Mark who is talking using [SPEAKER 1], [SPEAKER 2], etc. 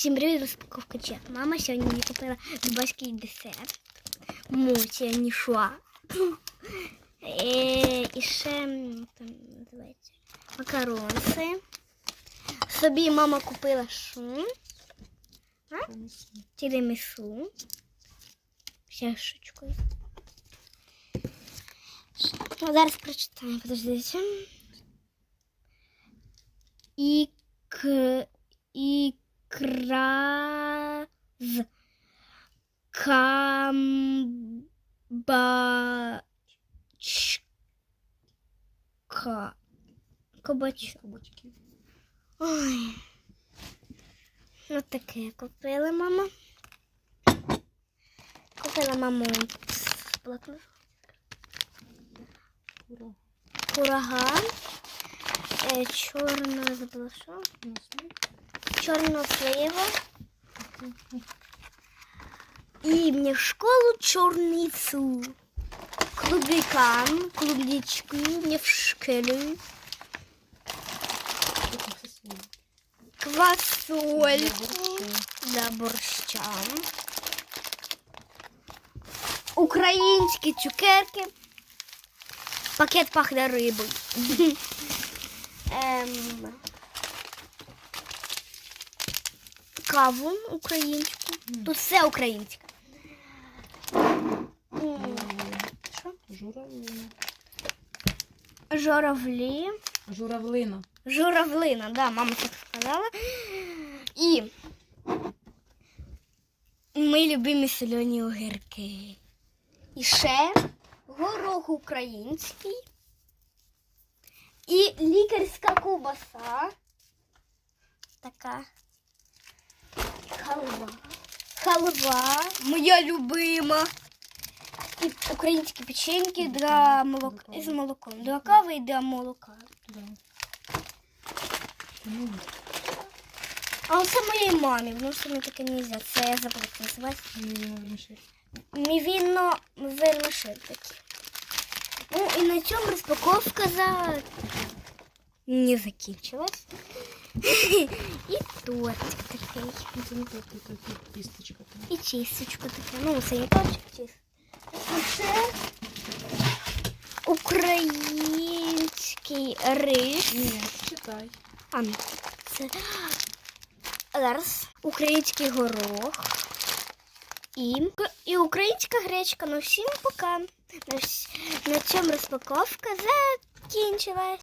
[SPEAKER 1] Всім привіт, розпаковка чек. Мама сьогодні мені купила дубайський десерт. Муті, нішуа. Е, І ще м, там називається макаронси. Собі мама купила шум. Тірамісу. Ще штучкою. Ну, зараз прочитаємо, подождите. Ік... Ікра з камбачка. Кабачок.
[SPEAKER 2] Кабачки.
[SPEAKER 1] Ой. Ну таке купила мама. Купила маму блокнот.
[SPEAKER 2] Ура.
[SPEAKER 1] Кураган. Е, чорна забула що? Чорну сливу. І мне в школу чорницю. Клубникам, клубничку мне в школу. Квасольку для борща. Українські цукерки. Пакет пахне рибою. Ем, Каву українську. Тут все українське. Що?
[SPEAKER 2] Журавлина.
[SPEAKER 1] Журавлі.
[SPEAKER 2] Журавлина.
[SPEAKER 1] Журавлина, да, мама так сказала. І ми любимо солені огірки. І ще горох український. І лікарська ковбаса. Така. Халва. Моя любима. І українські печеньки для молока з молоком. Для кави і для молока. А це моїй мамі, що мені таке не можна. Це я забула. Мівіно вермишель такі. Ну і на цьому розпаковка за... не закінчилась. І тортик такий.
[SPEAKER 2] Кісточка.
[SPEAKER 1] І чисточка така. Ну, тортик, чист. Це український рис.
[SPEAKER 2] Ні, читай.
[SPEAKER 1] А, ну, це зараз український горох і, і українська гречка. Ну всім пока. На, цьому розпаковка закінчилась.